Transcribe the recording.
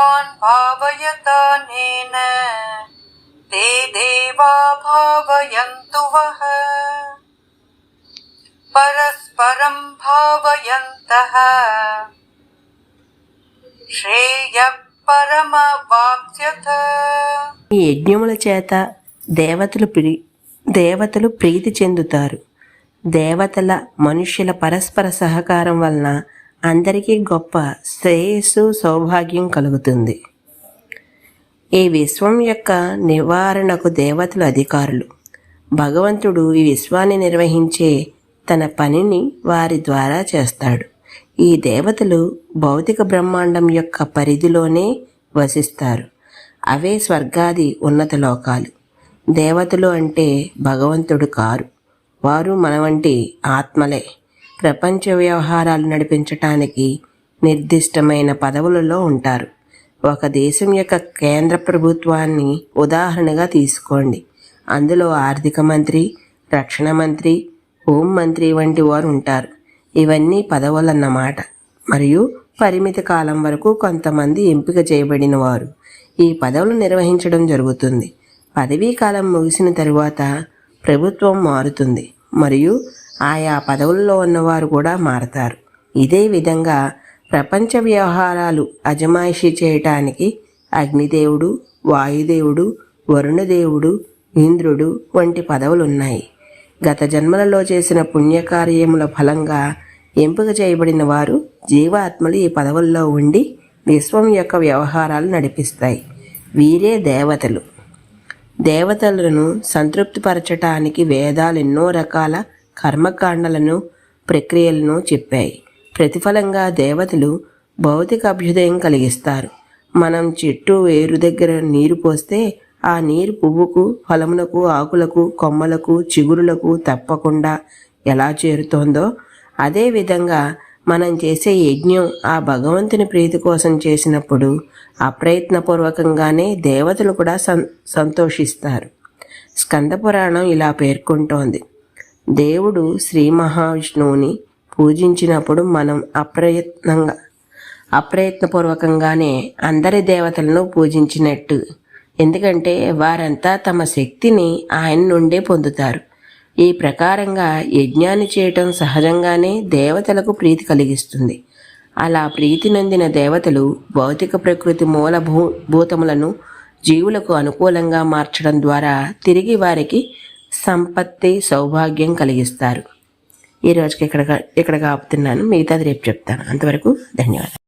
भगवान् भावयतानेन ते देवा भावयन्तु वः। परस्परं भावयन्तः। పరమ పరమవాక్యత ఈ యజ్ఞముల చేత దేవతలు ప్రీ దేవతలు ప్రీతి చెందుతారు. దేవతల మనుష్యుల పరస్పర సహకారం వలన అందరికీ గొప్ప శ్రేయస్సు సౌభాగ్యం కలుగుతుంది. ఈ విశ్వం యొక్క నివారణకు దేవతలు అధికారులు. భగవంతుడు ఈ విశ్వాన్ని నిర్వహించే తన పనిని వారి ద్వారా చేస్తాడు. ఈ దేవతలు భౌతిక బ్రహ్మాండం యొక్క పరిధిలోనే వసిస్తారు. అవే స్వర్గాది ఉన్నత లోకాలు. దేవతలు అంటే భగవంతుడు కారు. వారు మన వంటి ఆత్మలే. ప్రపంచ వ్యవహారాలు నడిపించటానికి నిర్దిష్టమైన పదవులలో ఉంటారు. ఒక దేశం యొక్క కేంద్ర ప్రభుత్వాన్ని ఉదాహరణగా తీసుకోండి. అందులో ఆర్థిక మంత్రి రక్షణ మంత్రి హోం మంత్రి వంటి వారు ఉంటారు. ఇవన్నీ పదవులన్నమాట. మరియు పరిమిత కాలం వరకు కొంతమంది ఎంపిక చేయబడిన వారు ఈ పదవులు నిర్వహించడం జరుగుతుంది. పదవీ కాలం ముగిసిన తరువాత ప్రభుత్వం మారుతుంది. మరియు ఆయా పదవుల్లో ఉన్నవారు కూడా మారతారు. ఇదే విధంగా ప్రపంచ వ్యవహారాలు అజమాయిషీ చేయటానికి అగ్నిదేవుడు వాయుదేవుడు వరుణదేవుడు ఇంద్రుడు వంటి పదవులు ఉన్నాయి గత జన్మలలో చేసిన పుణ్యకార్యముల ఫలంగా ఎంపిక చేయబడిన వారు జీవాత్మలు ఈ పదవుల్లో ఉండి విశ్వం యొక్క వ్యవహారాలు నడిపిస్తాయి. వీరే దేవతలు. దేవతలను సంతృప్తిపరచటానికి వేదాలు ఎన్నో రకాల కర్మకాండలను ప్రక్రియలను చెప్పాయి. ప్రతిఫలంగా దేవతలు భౌతిక అభ్యుదయం కలిగిస్తారు. మనం చెట్టు వేరు దగ్గర నీరు పోస్తే ఆ నీరు పువ్వుకు ఫలములకు ఆకులకు కొమ్మలకు చిగురులకు తప్పకుండా ఎలా చేరుతోందో అదేవిధంగా మనం చేసే యజ్ఞం ఆ భగవంతుని ప్రీతి కోసం చేసినప్పుడు అప్రయత్నపూర్వకంగానే దేవతలు కూడా సంతోషిస్తారు. స్కంద పురాణం ఇలా పేర్కొంటోంది. దేవుడు శ్రీ మహావిష్ణువుని పూజించినప్పుడు మనం అప్రయత్నంగా అప్రయత్నపూర్వకంగానే అందరి దేవతలను పూజించినట్టు. ఎందుకంటే వారంతా తమ శక్తిని ఆయన నుండే పొందుతారు. ఈ ప్రకారంగా యజ్ఞాన్ని చేయటం సహజంగానే దేవతలకు ప్రీతి కలిగిస్తుంది. అలా ప్రీతి నొందిన దేవతలు భౌతిక ప్రకృతి మూల భూ భూతములను జీవులకు అనుకూలంగా మార్చడం ద్వారా తిరిగి వారికి సంపత్తి సౌభాగ్యం కలిగిస్తారు. ఈ రోజుకి ఇక్కడ ఇక్కడ కాపుతున్నాను. మిగతాది రేపు చెప్తాను. అంతవరకు ధన్యవాదాలు.